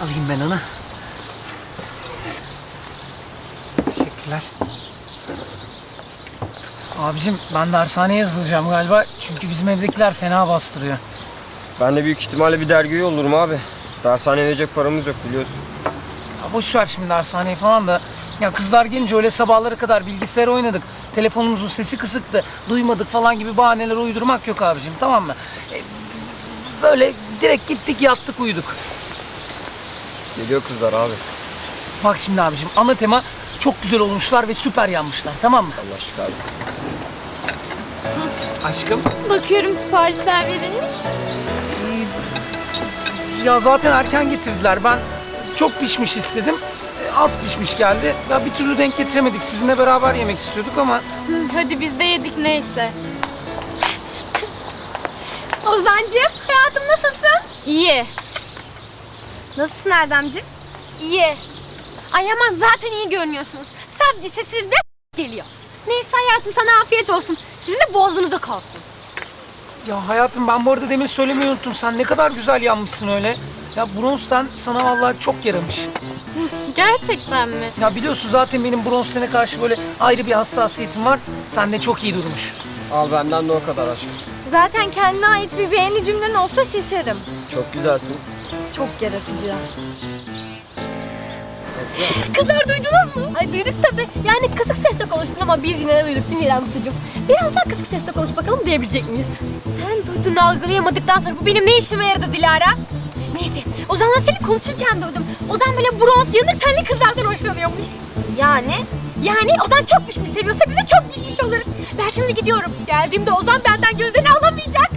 Alayım ben onu. Teşekkürler. Abicim ben dershaneye yazılacağım galiba. Çünkü bizim evdekiler fena bastırıyor. Ben de büyük ihtimalle bir dergiye olurum abi. Dershane verecek paramız yok biliyorsun. Ya boş ver şimdi dershaneyi falan da. Ya kızlar gelince öyle sabahlara kadar bilgisayar oynadık. Telefonumuzun sesi kısıktı. Duymadık falan gibi bahaneler uydurmak yok abicim tamam mı? E, böyle direkt gittik yattık uyuduk. Geliyor kızlar abi. Bak şimdi abicim ana tema çok güzel olmuşlar ve süper yanmışlar tamam mı? Anlaştık abi. Aşkım. Bakıyorum siparişler verilmiş. Ya zaten erken getirdiler. Ben çok pişmiş istedim. E, Az pişmiş geldi. Ya bir türlü denk getiremedik. Sizinle beraber yemek istiyorduk ama Hı, Hadi biz de yedik neyse. Ozancığım hayatım nasılsın? İyi. Nasılsın Erdemciğim? İyi. Ay aman zaten iyi görünüyorsunuz. Sadece sesiniz biraz geliyor. Neyse hayatım sana afiyet olsun. Sizin de boğazınızda kalsın. ya hayatım ben bu arada demin söylemeyi unuttum. Sen ne kadar güzel yanmışsın öyle. Ya bronzdan sana vallahi çok yaramış. Gerçekten mi? Ya biliyorsun zaten benim bronz tene karşı böyle ayrı bir hassasiyetim var. Sen de çok iyi durmuş. Al benden de o kadar aşkım. Zaten kendine ait bir beğeni cümlen olsa şaşarım. Çok güzelsin. Çok yaratıcı. Kızlar duydunuz mu? Ay duyduk tabii. Yani kısık sesle konuştun ama biz yine de duyduk değil mi İrem Sucuğum? Biraz daha kısık sesle konuş bakalım diyebilecek miyiz? Sen duyduğunu algılayamadıktan sonra bu benim ne işime yaradı Dilara? Neyse, Ozan'la seni konuşurken duydum. Ozan böyle bronz, yanık tenli kızlardan hoşlanıyormuş. Yani? Yani Ozan çok pişmiş seviyorsa biz de çok pişmiş oluruz. Ben şimdi gidiyorum. Geldiğimde Ozan benden gözlerini alamayacak.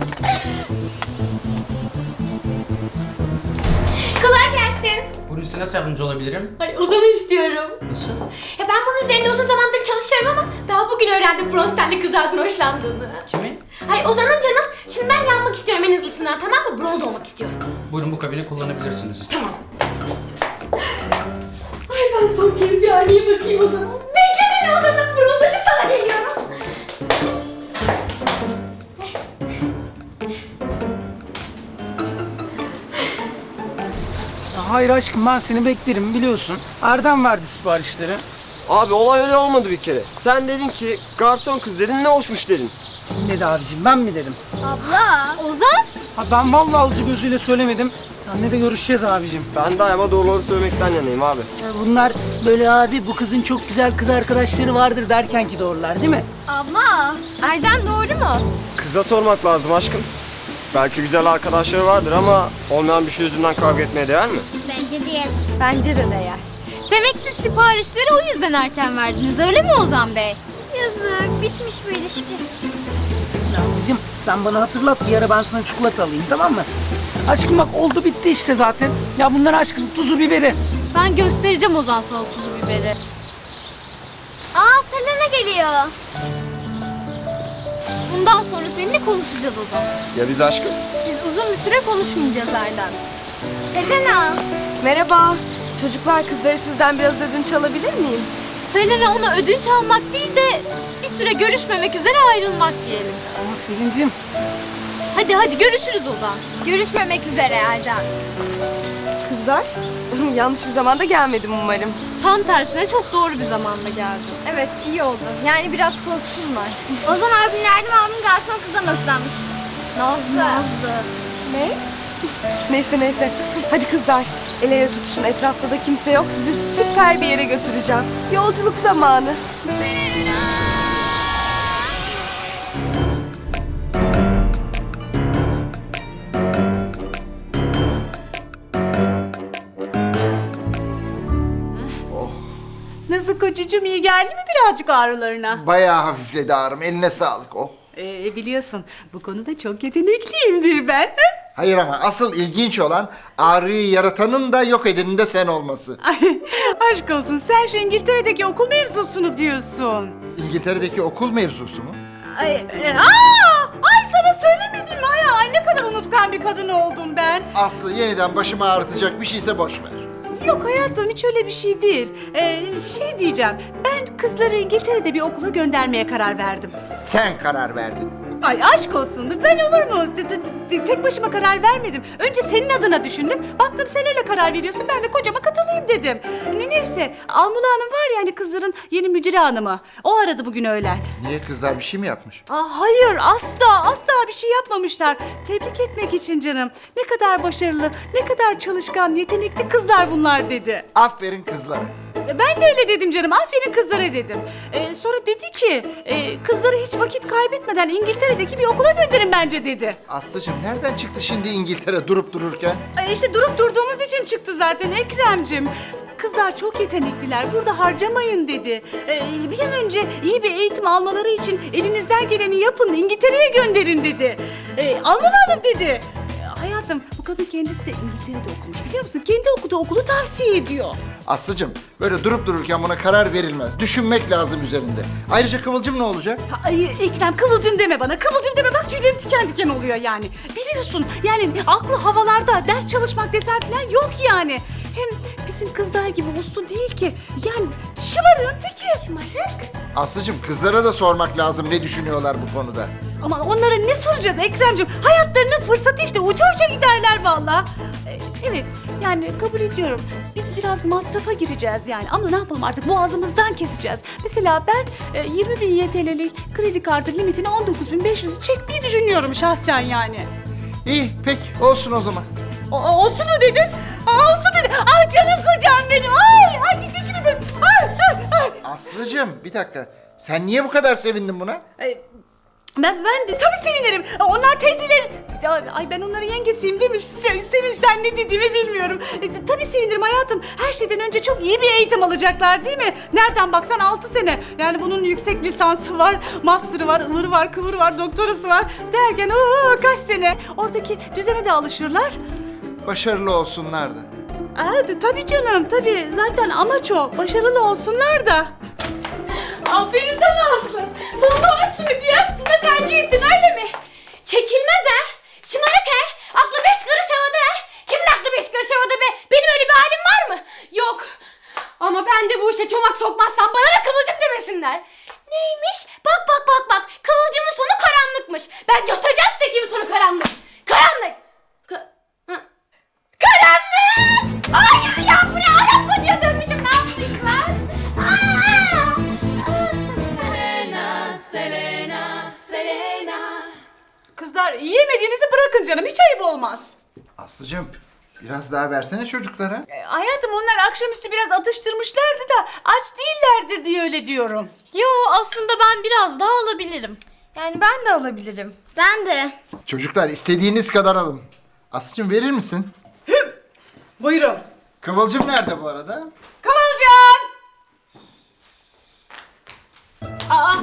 Gelsin. Buyurun size nasıl yardımcı olabilirim? Ay Ozan'ı istiyorum. Nasıl? Ya ben bunun üzerinde uzun zamandır çalışıyorum ama daha bugün öğrendim bronz tenli kızlardan hoşlandığını. Kimi? Hay Ozan'ın canım. Şimdi ben yanmak istiyorum en hızlısından tamam mı? Bronz olmak istiyorum. Buyurun bu kabini kullanabilirsiniz. Ay ben son kez bir aynaya bakayım o zaman. Bekle beni Ozan'ın bronzlaşıp sana geliyorum. Hayır aşkım ben seni beklerim biliyorsun. Erdem verdi siparişleri. Abi olay öyle olmadı bir kere. Sen dedin ki garson kız dedin ne hoşmuş dedin. Kim dedi abicim ben mi dedim? Abla. Ozan? Ha ben vallahi alıcı gözüyle söylemedim. Seninle de görüşeceğiz abicim. Ben daima doğruları söylemekten yanayım abi. Ya bunlar böyle abi bu kızın çok güzel kız arkadaşları vardır derken ki doğrular değil mi? Abla. Erdem doğru mu? Kıza sormak lazım aşkım. Belki güzel arkadaşları vardır ama olmayan bir şey yüzünden kavga etmeye değer mi? Bence değer. Bence de değer. Demek siz siparişleri o yüzden erken verdiniz öyle mi Ozan Bey? Yazık. Bitmiş bu ilişki. Nazlıcığım sen bana hatırlat bir ara ben sana çikolata alayım tamam mı? Aşkım bak oldu bitti işte zaten. Ya bunlar aşkın tuzu biberi. Ben göstereceğim Ozan sana tuzu biberi. Aa Selena geliyor. Bundan sonra seninle konuşacağız Ozan. Ya biz aşkım? Biz uzun bir süre konuşmayacağız Erdem. Selena. Merhaba. Çocuklar kızları sizden biraz ödünç alabilir miyim? Selena ona ödünç almak değil de bir süre görüşmemek üzere ayrılmak diyelim. Ama Selin'cim Hadi hadi görüşürüz Ozan. Görüşmemek üzere Erdem. Kızlar, yanlış bir zamanda gelmedim umarım. Tam tersine çok doğru bir zamanda geldi. Evet iyi oldu. Yani biraz korkusum var. Ozan abinin Erdem abinin garson kızdan hoşlanmış. Nazlı. Nazlı. Ne? Neyse neyse. Hadi kızlar, el ele tutuşun. Etrafta da kimse yok. Sizi süper bir yere götüreceğim. Yolculuk zamanı. Kocacığım iyi geldi mi birazcık ağrılarına? Bayağı hafifledi ağrım. Eline sağlık. Oh. Ee, biliyorsun bu konuda çok yetenekliyimdir ben. Hayır ama asıl ilginç olan ağrıyı yaratanın da yok edenin de sen olması. Ay, aşk olsun sen şu İngiltere'deki okul mevzusunu diyorsun. İngiltere'deki okul mevzusu mu? Ay, e, aa, ay sana söylemedim mi? Ay, ay ne kadar unutkan bir kadın oldum ben. Aslı yeniden başımı ağrıtacak bir şeyse boş ver. Yok hayatım hiç öyle bir şey değil. Ee, şey diyeceğim ben kızları İngiltere'de bir okula göndermeye karar verdim. Sen karar verdin. Ay aşk olsun. Ben olur mu? D- d- d- tek başıma karar vermedim. Önce senin adına düşündüm. Baktım sen öyle karar veriyorsun. Ben de kocama katılayım dedim. Ne- Neyse. Almula Hanım var ya hani kızların yeni müdürü hanımı. O aradı bugün öğlen. Niye kızlar bir şey mi yapmış? Aa, hayır asla asla bir şey yapmamışlar. Tebrik etmek için canım. Ne kadar başarılı, ne kadar çalışkan, yetenekli kızlar bunlar dedi. Aferin kızlara. Ben de öyle dedim canım. Aferin kızlara dedim. Ee, sonra dedi ki e, kızları hiç vakit kaybetmeden İngiltere'deki bir okula gönderin bence dedi. Aslıcığım nereden çıktı şimdi İngiltere durup dururken? Ay işte durup durduğumuz için çıktı zaten Ekrem'cim. Kızlar çok yetenekliler. Burada harcamayın dedi. Ee, bir an önce iyi bir eğitim almaları için elinizden geleni yapın. İngiltere'ye gönderin dedi. Ee, Alman Hanım dedi. Bu kadın kendisi de İngiltere'de okumuş biliyor musun? Kendi okuduğu okulu tavsiye ediyor. Aslıcığım böyle durup dururken buna karar verilmez. Düşünmek lazım üzerinde. Ayrıca Kıvılcım ne olacak? Ay Ekrem kıvılcım deme bana. Kıvılcım deme bak tüylerim diken diken oluyor yani. Biliyorsun yani aklı havalarda ders çalışmak desen falan yok yani. Hem bizim kızlar gibi uslu değil ki. Yani şımarığın teki. Şımarık. Aslıcığım kızlara da sormak lazım ne düşünüyorlar bu konuda. Ama onlara ne soracağız Ekrem'cim? Hayatlarının fırsatı işte uça uça giderler vallahi. Ee, Evet yani kabul ediyorum. Biz biraz masrafa gireceğiz yani ama ne yapalım artık boğazımızdan keseceğiz. Mesela ben e, 20 bin YTL'lik kredi kartı limitini 19.500'ü çekmeyi düşünüyorum şahsen yani. İyi peki olsun o zaman. O, olsun mu dedin? Aa, olsun dedi. Ay canım kocam benim. Ay, ay teşekkür ederim. Ay, ay, ay. Aslıcığım bir dakika. Sen niye bu kadar sevindin buna? Ay, Ben, ben de tabii sevinirim. Onlar teyzelerin... Ay, ben onların yengesiyim demiş. Se- Sevinçten ne dediğimi bilmiyorum. E, tabii sevinirim hayatım. Her şeyden önce çok iyi bir eğitim alacaklar değil mi? Nereden baksan 6 sene. Yani bunun yüksek lisansı var, master'ı var, ıvır var, kıvır var, doktorası var. Derken oo, kaç sene. Oradaki düzene de alışırlar. Başarılı olsunlar da. Aa, tabii canım tabii. Zaten amaç o. Başarılı olsunlar da. Aferin sana Aslı. Sonunda o sümüklü yaz kızını tercih ettin öyle mi? Çekilmez he. Şımarık he. Aklı beş karış havada he. Kimin aklı beş karış havada be? Benim öyle bir halim var mı? Yok. Ama ben de bu işe çomak sokmazsam bana da kıvılcım demesinler. Daha versene çocuklara. E, hayatım onlar akşamüstü biraz atıştırmışlardı da aç değillerdir diye öyle diyorum. Yo aslında ben biraz daha alabilirim. Yani ben de alabilirim. Ben de. Çocuklar istediğiniz kadar alın. Aslıcığım verir misin? Buyurun. Kıvılcım nerede bu arada? Kıvılcım! Aa,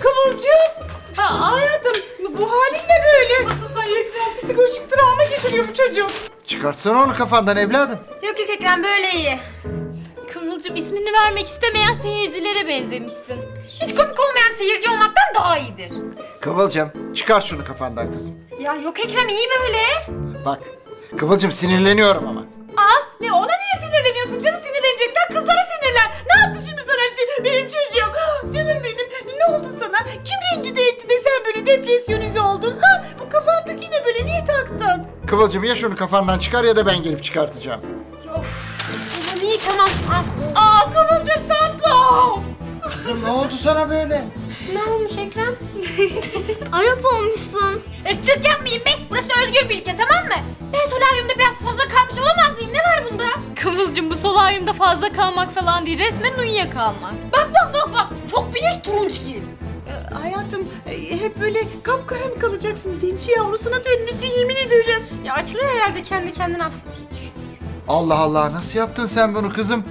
Kıvılcım! Ha, hayatım bu halin ne böyle? Ay Ekrem psikolojik travma geçiriyor bu çocuk. Çıkartsana onu kafandan evladım. Yok yok Ekrem böyle iyi. Kıvılcım ismini vermek istemeyen seyircilere benzemişsin. Hiç komik olmayan seyirci olmaktan daha iyidir. Kıvılcım çıkar şunu kafandan kızım. Ya yok Ekrem iyi böyle. Bak Kıvılcım sinirleniyorum ama. Aa, ne ona niye sinirleniyorsun canım? Sinirleneceksen kızlara sinirlen. Ne yaptı şimdi sana benim çocuğum? Canım benim ne oldu sana? Kim rencide etti de sen böyle depresyonize oldun? Ha, bu kafandaki ne böyle niye taktın? Kıvılcım ya şunu kafandan çıkar ya da ben gelip çıkartacağım. Tamam iyi tamam. Ah. Aa Kıvılcım tatlım. Kızım ne oldu sana böyle? Ne olmuş Ekrem? Arap olmuşsun. Irkçılık yapmayayım be. Burası özgür bir ülke tamam mı? Ben solaryumda biraz fazla kalmış olamaz mıyım? Ne var bunda? Kıvılcım bu solaryumda fazla kalmak falan değil. Resmen uyuyakalmak. Bak bak bak bak. Çok bilinç turunç. Ee, hayatım e, hep böyle kapkara mı kalacaksın? Zenci yavrusuna dönmüşsün yemin ederim. Ya açılır herhalde kendi kendine Aslı. Allah Allah nasıl yaptın sen bunu kızım?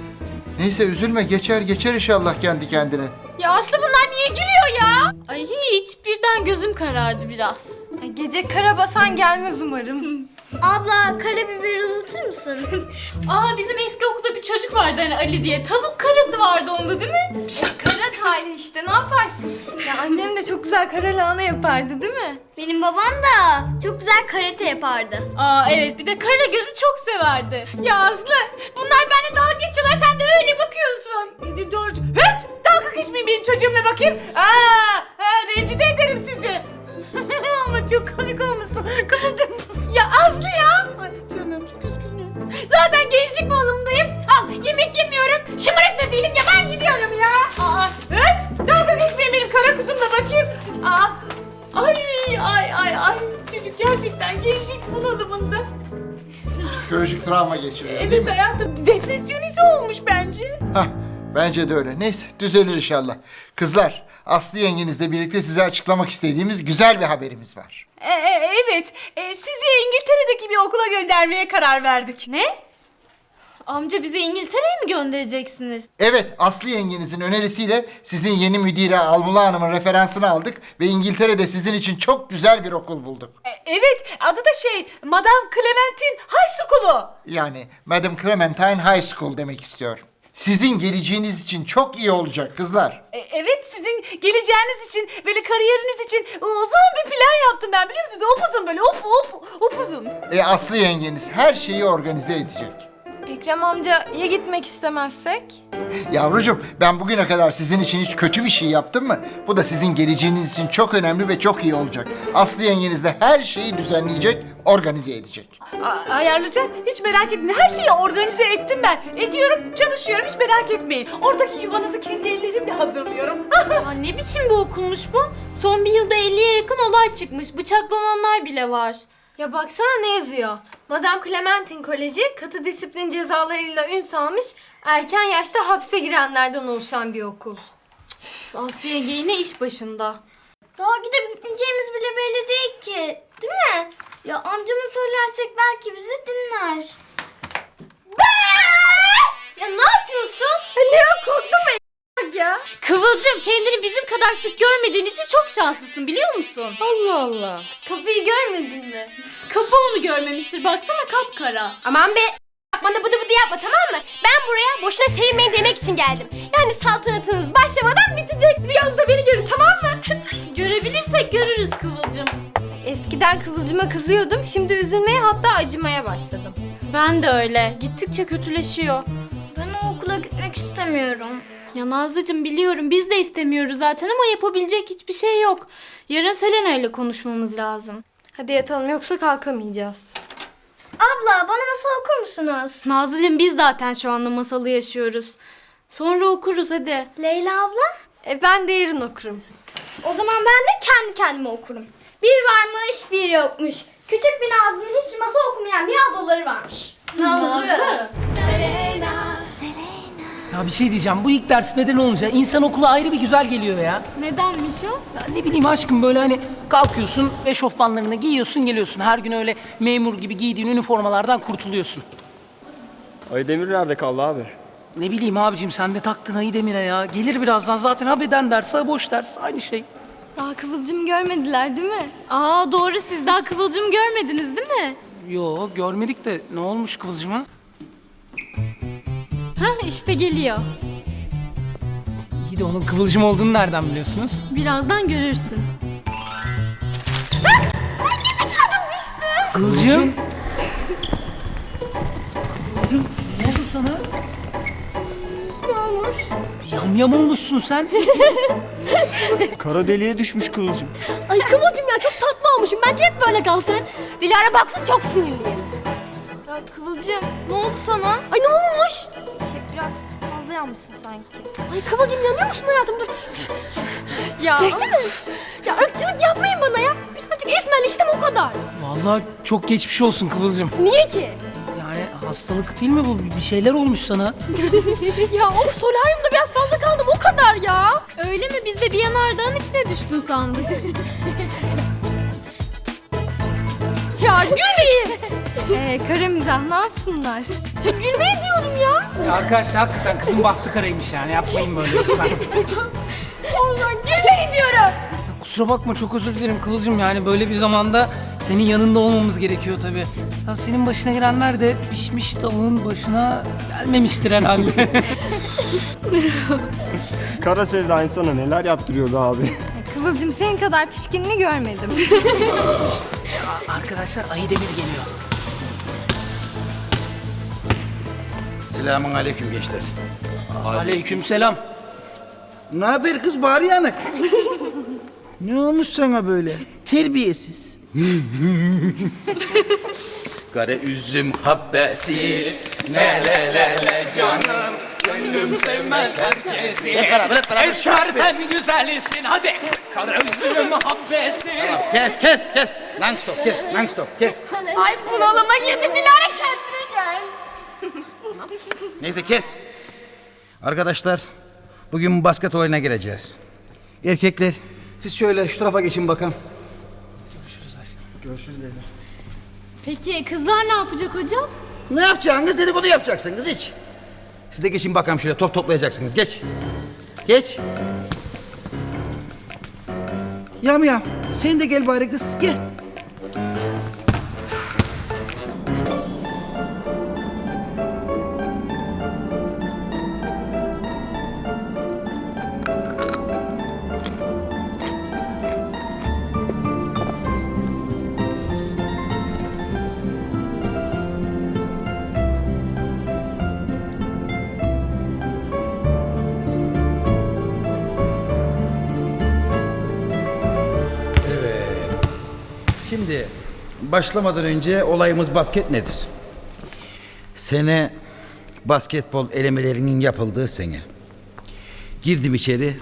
Neyse üzülme geçer geçer inşallah kendi kendine. Ya Aslı bunlar niye gülüyor ya? Ay hiç birden gözüm karardı biraz. Gece karabasan gelmez umarım. Abla karabiber uzatır mısın? Aa bizim eski okulda bir çocuk vardı hani Ali diye. Tavuk karası vardı onda değil mi? Kara tali işte ne yaparsın? Ya annem de çok güzel kara lahana yapardı değil mi? Benim babam da çok güzel karate yapardı. Aa evet bir de kara gözü çok severdi. Ya Aslı bunlar benimle dalga geçiyorlar sen de öyle bakıyorsun. Dedi doğru. Hiç dalga geçmeyin benim çocuğumla bakayım. Aa, ha, rencide ederim sizi. Ama çok komik olmuşsun. Kıvılcım. Ya Aslı ya. Ay canım çok üzgünüm. Zaten gençlik malımdayım. Al yemek yemiyorum. Şımarık da değilim ya ben gidiyorum ya. Aa, evet. Dalga geçmeyin benim kara kuzumla bakayım. Aa, ay ay ay ay. Çocuk gerçekten gençlik bunalımında. Psikolojik travma geçiriyor değil Evet mi? hayatım depresyonize olmuş bence. Hah, bence de öyle. Neyse düzelir inşallah. Kızlar, Aslı yengenizle birlikte size açıklamak istediğimiz güzel bir haberimiz var. E, e, evet, e, sizi İngiltere'deki bir okula göndermeye karar verdik. Ne? Amca bizi İngiltere'ye mi göndereceksiniz? Evet, Aslı yengenizin önerisiyle sizin yeni müdire Almula Hanım'ın referansını aldık ve İngiltere'de sizin için çok güzel bir okul bulduk. E, evet, adı da şey, Madame Clementine High School'u. Yani Madam Clementine High School demek istiyorum. Sizin geleceğiniz için çok iyi olacak kızlar. E, evet, sizin geleceğiniz için, böyle kariyeriniz için uzun bir plan yaptım ben biliyor musunuz? Upuzun böyle, up up upuzun. E Aslı yengeniz her şeyi organize edecek. Ekrem amca ya gitmek istemezsek? Yavrucuğum ben bugüne kadar sizin için hiç kötü bir şey yaptım mı? Bu da sizin geleceğiniz için çok önemli ve çok iyi olacak. Aslı yengeniz de her şeyi düzenleyecek, organize edecek. A- ayarlayacağım, hiç merak etmeyin. Her şeyi organize ettim ben. Ediyorum, çalışıyorum, hiç merak etmeyin. Oradaki yuvanızı kendi ellerimle hazırlıyorum. Ya ne biçim bir okulmuş bu? Son bir yılda 50'ye yakın olay çıkmış. Bıçaklananlar bile var. Ya baksana ne yazıyor. Madame Clementine Koleji katı disiplin cezalarıyla ün salmış erken yaşta hapse girenlerden oluşan bir okul. Aslı yenge yine iş başında. Daha gidip gitmeyeceğimiz bile belli değil ki. Değil mi? Ya amcama söylersek belki bizi dinler. Ya ne yapıyorsun? Ne korktum ben ya. Kıvılcım kendini bizim kadar sık görmediğin için çok şanslısın biliyor musun? Allah Allah. Kapıyı görmedin mi? Kapı onu görmemiştir baksana kapkara. Aman be bana bıdı bıdı yapma tamam mı? Ben buraya boşuna sevinmeyin demek için geldim. Yani saltanatınız başlamadan bitecek. Rüyanızda beni görün tamam mı? Görebilirsek görürüz Kıvılcım. Eskiden Kıvılcım'a kızıyordum. Şimdi üzülmeye hatta acımaya başladım. Ben de öyle. Gittikçe kötüleşiyor. Ben o okula gitmek istemiyorum. Ya Nazlıcığım biliyorum biz de istemiyoruz zaten ama yapabilecek hiçbir şey yok. Yarın Selena ile konuşmamız lazım. Hadi yatalım yoksa kalkamayacağız. Abla bana masal okur musunuz? Nazlıcığım biz zaten şu anda masalı yaşıyoruz. Sonra okuruz hadi. Leyla abla? E, ben de yarın okurum. O zaman ben de kendi kendime okurum. Bir varmış bir yokmuş. Küçük bir Nazlı'nın hiç masal okumayan bir ablaları varmış. Ya bir şey diyeceğim. Bu ilk ders beden olunca insan okula ayrı bir güzel geliyor ya. Nedenmiş o? Ya ne bileyim aşkım böyle hani kalkıyorsun, eşofmanlarını giyiyorsun geliyorsun. Her gün öyle memur gibi giydiğin üniformalardan kurtuluyorsun. Aydemir nerede kaldı abi? Ne bileyim abicim sen de taktın ayı demire ya. Gelir birazdan zaten ha beden ders ha boş ders aynı şey. Daha Kıvılcım görmediler değil mi? Aa doğru siz daha Kıvılcım görmediniz değil mi? Yo görmedik de ne olmuş Kıvılcım'a? Hah işte geliyor. İyi de onun Kıvılcım olduğunu nereden biliyorsunuz? Birazdan görürsün. Kıvılcım. Ne oldu sana? olmuş? Yam yam olmuşsun sen. Kara deliğe düşmüş kılıcım. Ay Kıvılcım ya çok tatlı olmuşum. Bence hep böyle kalsın. Dilara baksın çok sinirliyim. Ya Kıvılcım ne oldu sana? Ay ne olmuş? Şey biraz fazla yanmışsın sanki. Ay Kıvılcım yanıyor musun hayatım dur. Ya. Geçti mi? Ya ırkçılık yapmayın bana ya. Birazcık esmerleştim o kadar. Vallahi çok geçmiş olsun Kıvılcım. Niye ki? Yani hastalık değil mi bu? Bir şeyler olmuş sana. Ya of solaryumda biraz fazla kaldım o kadar ya. Öyle mi? Biz de bir yanardağın içine düştün sandık. Ya gülmeyin. Ee, kara mizah ne yapsınlar? Gülmeyin diyorum ya. Ya arkadaşlar hakikaten kızın bahtı karaymış yani yapmayın böyle lütfen. Allah gülmeyin diyorum. Kusura bakma çok özür dilerim Kıvılcım yani böyle bir zamanda senin yanında olmamız gerekiyor tabii. Ya senin başına gelenler de pişmiş tavuğun başına gelmemiştir herhalde. Kara sevda insana neler yaptırıyordu abi. Kıvılcım senin kadar pişkinini görmedim. Arkadaşlar ayı demir geliyor. Selamun aleyküm gençler. Aleykümselam. Ne haber kız bari yanık? ne olmuş sana böyle? Terbiyesiz. Kara üzüm habbesi. Ne le le le canım. Gönlüm sevmez herkesi. Hep beraber hep beraber. Eşer sen güzelsin hadi. Kara üzüm habbesi. Kes kes kes. Non stop kes. Non stop kes. Ay bunalıma girdim Dilara kendine gel. Neyse kes. Arkadaşlar bugün basket oyuna gireceğiz. Erkekler siz şöyle şu tarafa geçin bakalım. Peki kızlar ne yapacak hocam? Ne yapacaksınız? Dedikodu yapacaksınız hiç. Siz de geçin bakalım şöyle top toplayacaksınız. Geç. Geç. Yam yam. Sen de gel bari kız. Gel. Başlamadan önce olayımız basket nedir? Sene basketbol elemelerinin yapıldığı sene. Girdim içeri.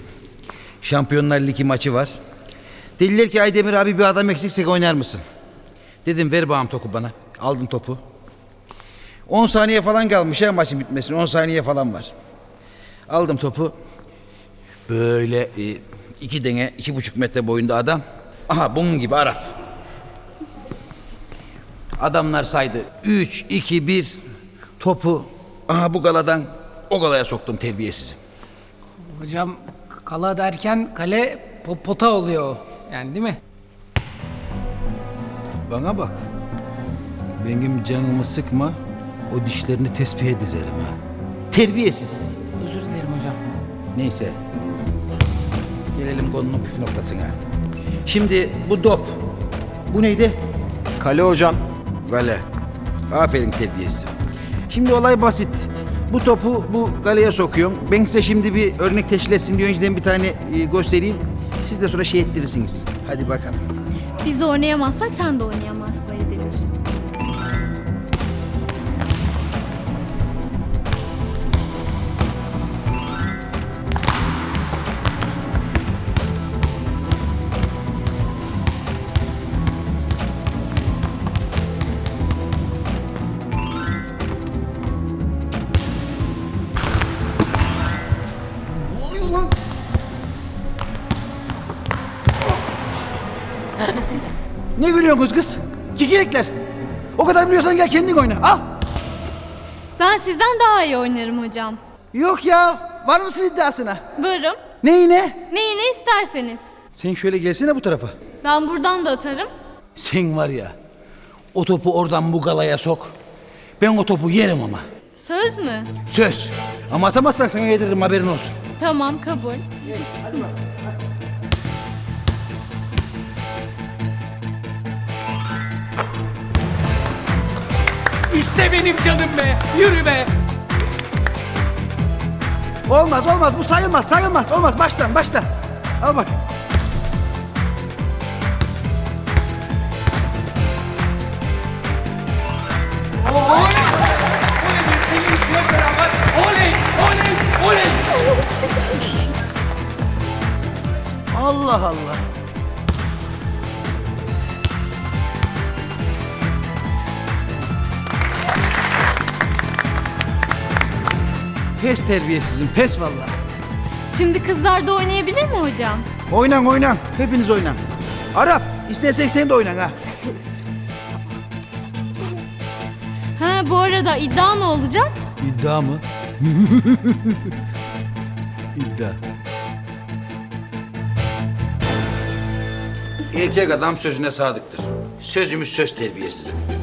Şampiyonlar Ligi maçı var. Dediler ki Aydemir abi bir adam eksiksek oynar mısın? Dedim ver bağım topu bana. Aldım topu. 10 saniye falan kalmış ya maçın bitmesine. 10 saniye falan var. Aldım topu. Böyle e, iki dene, iki buçuk metre boyunda adam. Aha bunun gibi Arap. Adamlar saydı. Üç, iki, bir. Topu aha bu galadan o galaya soktum terbiyesiz. Hocam kala derken kale po- pota oluyor. Yani değil mi? Bana bak. Benim canımı sıkma. O dişlerini tespihe dizerim ha. Terbiyesiz. Özür dilerim hocam. Neyse. Gelelim konunun püf noktasına. Şimdi bu dop. Bu neydi? Kale hocam. Gale. Aferin terbiyesiz. Şimdi olay basit. Bu topu bu galeye sokuyorsun. Ben size şimdi bir örnek teşkil diye önceden bir tane e, göstereyim. Siz de sonra şey ettirirsiniz. Hadi bakalım. Biz oynayamazsak sen de oynayamazsın Ne gülüyorsunuz kız? Kikirekler. O kadar biliyorsan gel kendin oyna. Al. Ben sizden daha iyi oynarım hocam. Yok ya. Var mısın iddiasına? Varım. Neyine? Neyi ne isterseniz. Sen şöyle gelsene bu tarafa. Ben buradan da atarım. Sen var ya. O topu oradan bu galaya sok. Ben o topu yerim ama. Söz mü? Söz. Ama atamazsan sana yediririm haberin olsun. Tamam kabul. İşte benim canım be. Yürü be. Olmaz olmaz bu sayılmaz sayılmaz. Olmaz baştan baştan. Al bak. Oley. Oley beraber. Oley. Oley. Allah Allah. Pes terbiyesizim pes vallahi. Şimdi kızlar da oynayabilir mi hocam? Oynan oynan. Hepiniz oynan. Arap istersek sen de oynan ha. Ha bu arada iddia ne olacak? İddia mı? İddia. Erkek adam sözüne sadıktır. Sözümüz söz terbiyesizim.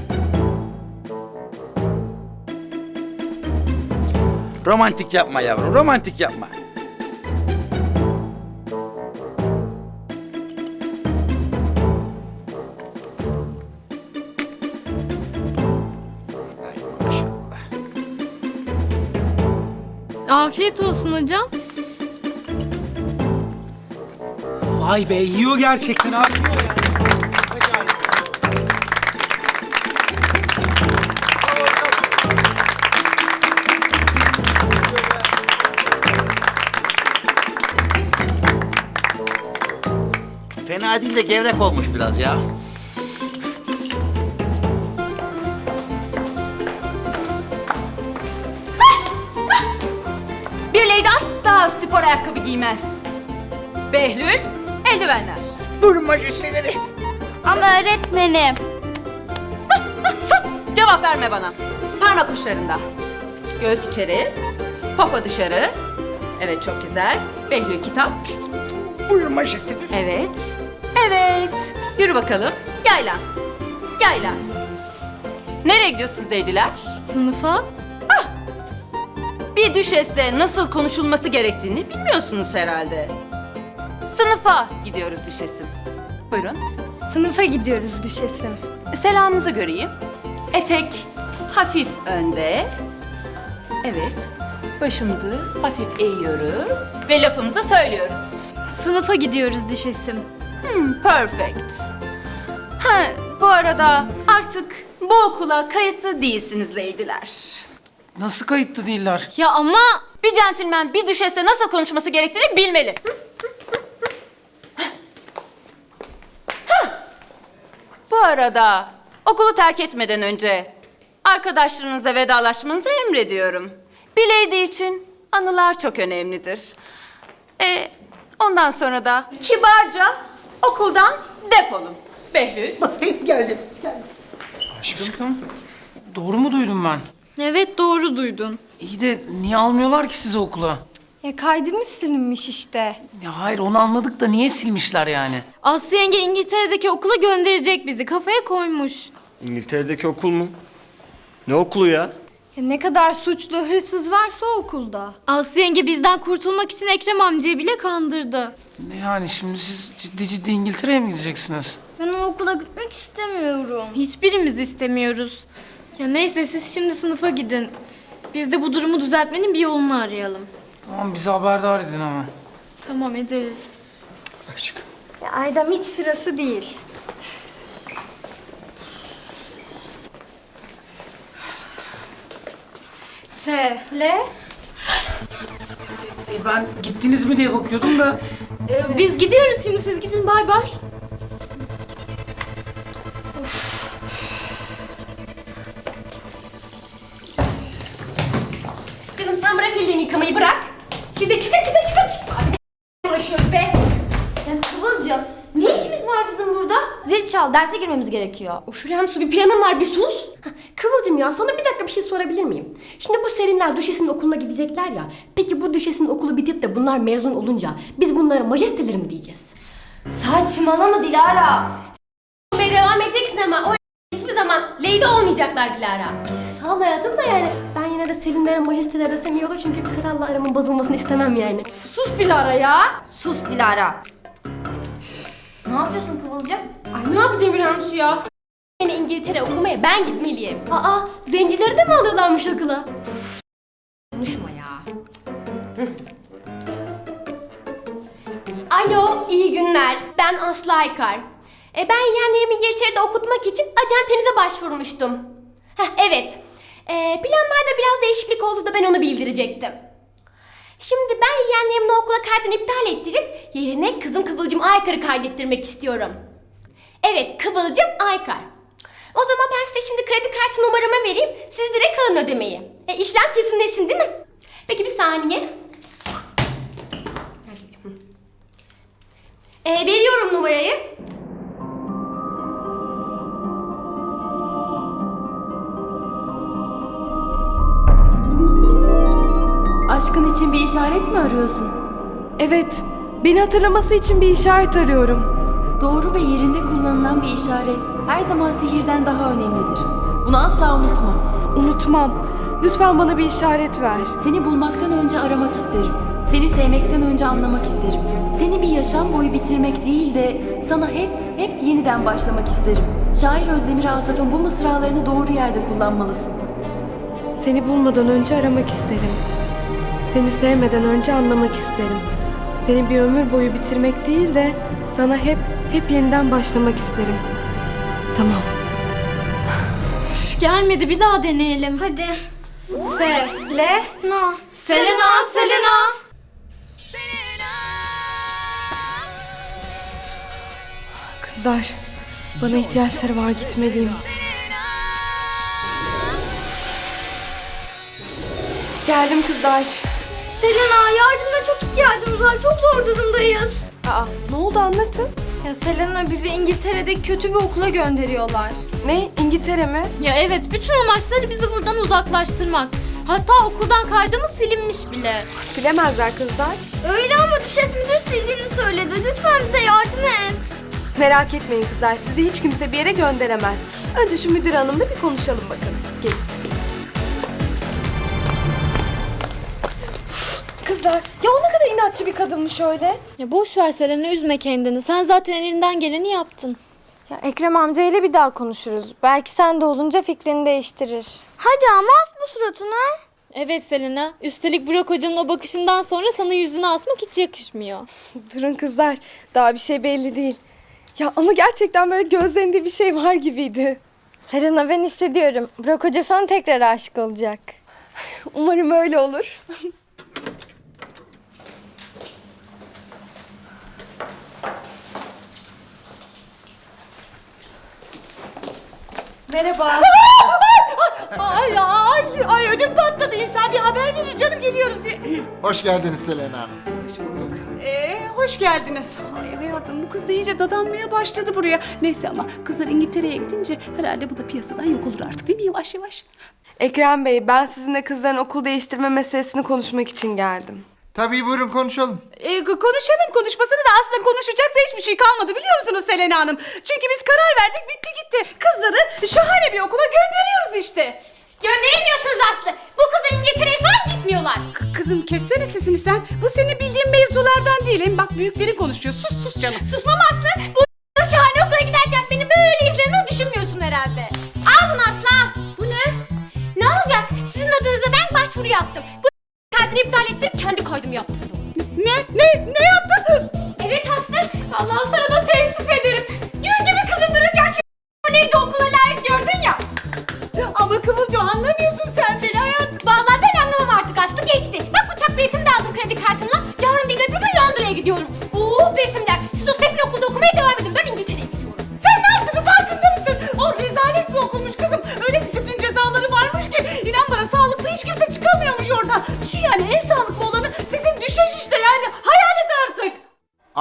Romantik yapma yavrum, romantik yapma. Afiyet olsun hocam. Vay be yiyor gerçekten abi. Fena değil de gevrek olmuş biraz ya. Bir lady asla spor ayakkabı giymez. Behlül, eldivenler. Buyurun majesteleri. Ama öğretmenim. Sus! Cevap verme bana. Parmak uçlarında. Göğüs içeri, popo dışarı. Evet çok güzel. Behlül kitap. Buyurun majesteleri. Evet. Evet. Yürü bakalım. Yayla. Yayla. Nereye gidiyorsunuz leydiler? Sınıfa? Bir düşeste nasıl konuşulması gerektiğini bilmiyorsunuz herhalde. Sınıfa gidiyoruz düşesim. Buyurun. Sınıfa gidiyoruz düşesim. Selamınızı göreyim. Etek hafif önde. Evet. Başımızı hafif eğiyoruz ve lafımızı söylüyoruz. Sınıfa gidiyoruz düşesim. Hmm, perfect. Ha, bu arada artık bu okula kayıtlı değilsiniz leydiler. Nasıl kayıtlı değiller? Ya ama Bir centilmen bir düşeste nasıl konuşması gerektiğini bilmeli. Bu arada okulu terk etmeden önce arkadaşlarınıza vedalaşmanızı emrediyorum. Bir lady için anılar çok önemlidir. E, ondan sonra da kibarca okuldan defolun. Behlül. Geldim. Aşkım. Doğru mu duydum ben? evet doğru duydun. İyi de niye almıyorlar ki sizi okula? Ya kaydımız silinmiş işte. Ya hayır onu anladık da niye silmişler yani? Aslı yenge İngiltere'deki okula gönderecek bizi. Kafaya koymuş. İngiltere'deki okul mu? Ne okulu ya? Ya ne kadar suçlu, hırsız varsa okulda. Aslı yenge bizden kurtulmak için Ekrem amcayı bile kandırdı. Ne yani şimdi siz ciddi ciddi İngiltere'ye mi gideceksiniz? Ben o okula gitmek istemiyorum. Hiçbirimiz istemiyoruz. Ya neyse siz şimdi sınıfa gidin. Biz de bu durumu düzeltmenin bir yolunu arayalım. Tamam bizi haberdar edin ama. Tamam ederiz. Aşkım. Ya Aydam hiç sırası değil. S, L. E ben gittiniz mi diye bakıyordum da. Ee, biz gidiyoruz şimdi siz gidin bay bay. Kızım sen bırak ellerini yıkamayı bırak. Siz de çıkın çıkın çıkın çıkın. Abi ne uğraşıyoruz be. Ya Kıvılcım, ne işimiz var bizim burada? Zil çal, derse girmemiz gerekiyor. Of Remsu bir planım var bir sus. Kıvılcım ya sana bir dakika bir şey sorabilir miyim? Şimdi bu serinler düşesinin okuluna gidecekler ya. Peki bu düşesinin okulu bitip de bunlar mezun olunca biz bunlara majesteleri mi diyeceğiz? Saçmalama Dilara. Ve devam edeceksin ama o hiçbir zaman lady olmayacaklar Dilara. Sağ ol hayatım da yani. Ben yine de Selinlere majesteler desem iyi olur çünkü kralla aramın bozulmasını istemem yani. Sus Dilara ya. Sus Dilara. Ne yapıyorsun Kıvılcım? Ay ne yapacağım Remsu ya? Yine İngiltere okumaya ben gitmeliyim. Aa zencileri de mi alıyorlarmış okula? Konuşma ya. Alo, iyi günler. Ben Aslı Aykar. E, ben yeğenlerimi İngiltere'de okutmak için acentenize başvurmuştum. Heh, evet. E, planlarda biraz değişiklik oldu da ben onu bildirecektim. Şimdi ben yeğenlerimin o okula kaydını iptal ettirip yerine kızım Kıvılcım Aykar'ı kaydettirmek istiyorum. Evet, Kıvılcım Aykar. O zaman ben size şimdi kredi kartı numaramı vereyim. Siz direkt alın ödemeyi. E, işlem kesinleşsin değil mi? Peki bir saniye. E, veriyorum numarayı. Aşkın için bir işaret mi arıyorsun? Evet, beni hatırlaması için bir işaret arıyorum. Doğru ve yerinde kullanılan bir işaret her zaman sihirden daha önemlidir. Bunu asla unutma. Unutmam. Lütfen bana bir işaret ver. Seni bulmaktan önce aramak isterim. Seni sevmekten önce anlamak isterim. Seni bir yaşam boyu bitirmek değil de sana hep hep yeniden başlamak isterim. Şair Özdemir Asaf'ın bu mısralarını doğru yerde kullanmalısın. Seni bulmadan önce aramak isterim. Seni sevmeden önce anlamak isterim. Seni bir ömür boyu bitirmek değil de sana hep hep yeniden başlamak isterim. Tamam. Gelmedi bir daha deneyelim. Hadi. Se. Le, no. Selena, Selena. Kızlar, bana ihtiyaçları var gitmeliyim. Geldim kızlar. Selena yardımına çok ihtiyacımız var. Çok zor durumdayız. Aa, ne oldu anlatın. Ya Selena bizi İngiltere'de kötü bir okula gönderiyorlar. Ne? İngiltere mi? Ya evet bütün amaçları bizi buradan uzaklaştırmak. Hatta okuldan kaydımız silinmiş bile. Silemezler kızlar. Öyle ama düşes müdür sildiğini söyledi. Lütfen bize yardım et. Merak etmeyin kızlar, sizi hiç kimse bir yere gönderemez. Önce şu müdür hanımla bir konuşalım bakalım. Gelin. İnatçı bir kadınmış öyle. Ya boş ver Selena üzme kendini. Sen zaten elinden geleni yaptın. Ya Ekrem amcayla bir daha konuşuruz. Belki sen de olunca fikrini değiştirir. Hadi ama as bu suratını. Evet Selena. Üstelik Burak Hoca'nın o bakışından sonra sana yüzünü asmak hiç yakışmıyor. Durun kızlar, daha bir şey belli değil. Ya ama gerçekten böyle gözlerinde bir şey var gibiydi. Selena ben hissediyorum. Burak Hoca sana tekrar aşık olacak. Umarım öyle olur. Merhaba. Ay ay ay ödüm patladı. İnsan bir haber verir canım geliyoruz diye. Hoş geldiniz Selena Hanım. Hoş bulduk. Ee, hoş geldiniz. Ay hayatım bu kız da iyice dadanmaya başladı buraya. Neyse ama kızlar İngiltere'ye gidince herhalde bu da piyasadan yok olur artık değil mi yavaş yavaş? Ekrem Bey, ben sizinle kızların okul değiştirme meselesini konuşmak için geldim. Tabii buyurun konuşalım. Ee, konuşalım konuşmasını da aslında konuşacak da hiçbir şey kalmadı biliyor musunuz Selena Hanım? Çünkü biz karar verdik bitti gitti. Kızları şahane bir okula gönderiyoruz işte. Gönderemiyorsunuz Aslı. Bu kızlar İngiltere'ye falan gitmiyorlar. K- kızım kessene sesini sen. Bu senin bildiğin mevzulardan değil. Hem bak büyüklerin konuşuyor. Sus sus canım. Susmam Aslı. Bu şahane okula giderken beni böyle izlerini düşünmüyorsun herhalde. Al bunu Aslı al. Bu ne? Ne olacak? Sizin adınıza ben başvuru yaptım. Bu kaydını iptal ettirip kendi kaydımı yaptırdım. Ne? Ne? Ne yaptın? Evet Aslı. Allah sana da teessüf ederim.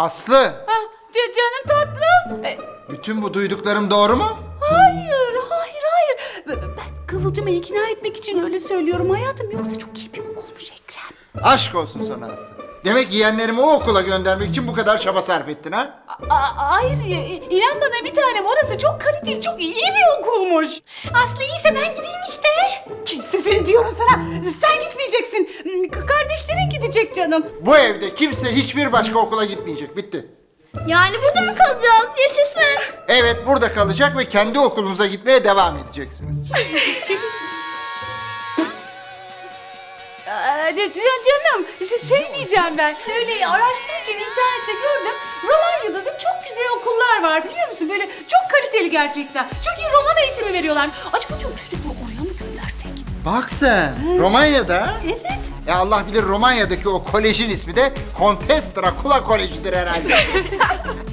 Aslı, Ha, ca- canım tatlım. E, bütün bu duyduklarım doğru mu? hayır, hayır, hayır. B- Ben Kıvılcım'ı ikna etmek için öyle söylüyorum hayatım. Yoksa çok iyi bir okulmuş Ekrem. Aşk olsun sana Aslı. Demek yeğenlerimi o okula göndermek için bu kadar çaba sarf ettin ha? A- hayır, inan bana bir tanem. Orası çok kaliteli, çok iyi bir okulmuş. Aslı iyiyse ben gideyim işte. Sesini diyorum sana. Sen gitmeyeceksin. K- Kardeşlerin gidecek canım. Bu evde kimse hiçbir başka okula gitmeyecek. Bitti. Yani burada mı kalacağız? Yaşasın. Evet burada kalacak ve kendi okulunuza gitmeye devam edeceksiniz. Can- canım, işte şey diyeceğim ben. Öyle araştırırken internette gördüm. Romanya'da da çok güzel okullar var biliyor musun? Böyle çok kaliteli gerçekten. Çok iyi roman eğitimi veriyorlar. Acaba diyorum çocukları oraya mı göndersek? Bak sen, Romanya'da. Evet. Ya Allah bilir Romanya'daki o kolejin ismi de Kontes Dracula Koleji'dir herhalde.